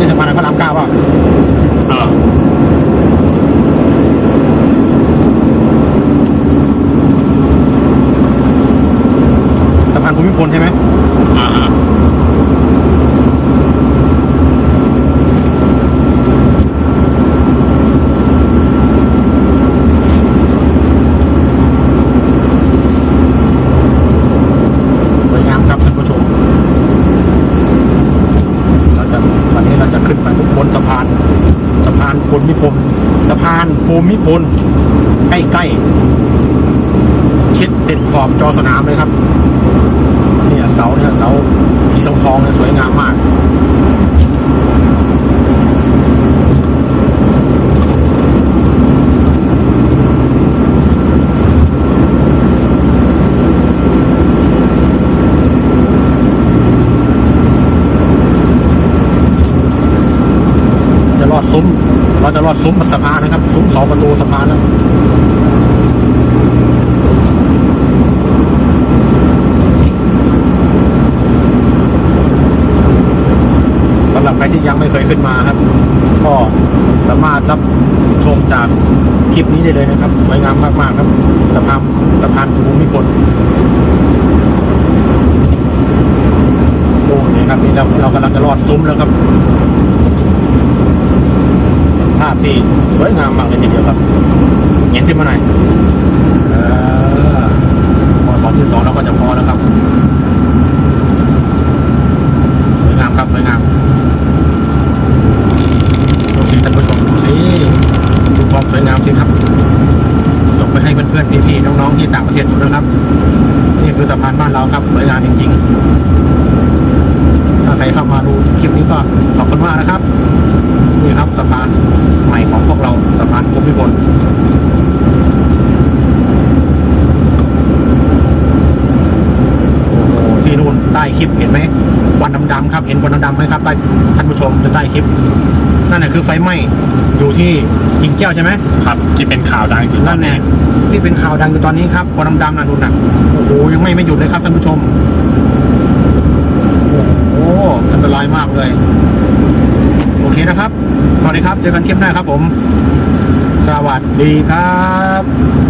นี่สะพานพระรามเก้าป่ะเออสะพานภูมิพลใช่ไหมอ่าฮะ เราจะวันนี้เราจะขึ้นไปบนสะพานสะพานภูมิพลสะพานภูมิพลใกล้ๆชิดติดขอบจอสนามเลยครับ เนี่ยเสาเนี่ยเสาสีทองทองเนี่ยสวยงามมาก อดซุ้ม เราจะรอดซุ้มสะพานนะครับ ซุ้มสองประตูสะพานแล้วสำหรับใครที่ยังไม่เคยขึ้นมาครับ ก็สามารถรับชมจากคลิปนี้ได้เลยนะครับ สวยงามมากๆครับสะพานสะพานภูมิพลโอ้นี่ครับนี่เราเรากำลังจะรอดซุ้มแล้วครับ ที่สวยงามมากเลยทีเดียวครับเห็นขึ้นมาหน่อยเอพอสองที่สองเราก็จะพอแล้วครับสวยงามครับสวยงามดูสิท่านผู้ชมดูสิดูความสวยงามสิครับส่งไปให้เพื่อนๆพี่ๆน้องๆที่ต่างประเทศดูนะครับ นี่คือสะพานบ้านเราครับสวยงามจริงๆ ถ้าใครเข้ามาดูคลิปนี้ก็ขอบคุณมากนะครับ นี่ครับสะพานใหม่ของพวกเรา สะพานภูมิพลโอ้โหที่นู่นใต้คลิปเห็นไหมควันดำๆครับ เห็นควันดำๆไหมครับใต้ท่านผู้ชมจะใต้คลิป นั่นแหละคือไฟไหม้อยู่ที่กิ่งแก้วใช่ไหมครับ ที่เป็นข่าวดังอยู่ตอนั่นนแหนี้ละที่เป็นข่าวดังอยู่ตอนนี้ครับควันดำๆน่ะนู่นน่ะโอ้โหยังไม่ไม่หยุดเลยครับท่านผู้ชมโอ้โหอันตรายมากเลย โอเคนะครับ สวัสดีครับ เจอกันคลิปหน้าครับผมส วัสดีครับ